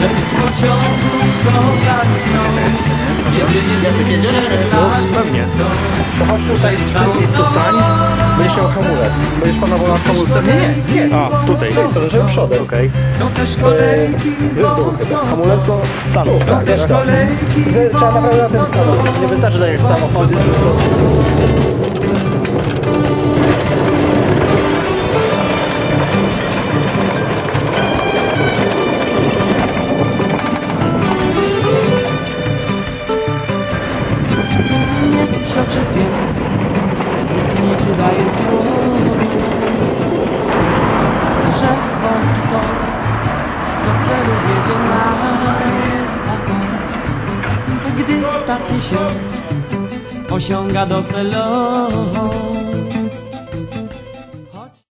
Że z pociągów co gadną Jedzie pewnie. lasem stąd chodź tutaj tu stań. Będziesz miał hamulec. Będziesz panował nad hamulcem? Nie, nie. A, tutaj. To żeby przodem, okej. Są też kolejki wąsko Hamulec to stanął. Są też kolejki Trzeba naprawdę na tym stanąć. Nie wystarczy tak jak samochody. Nie wydaje słowo. Że polski tor Do celu wiedzie na awans Gdy w stacji się Osiąga docelową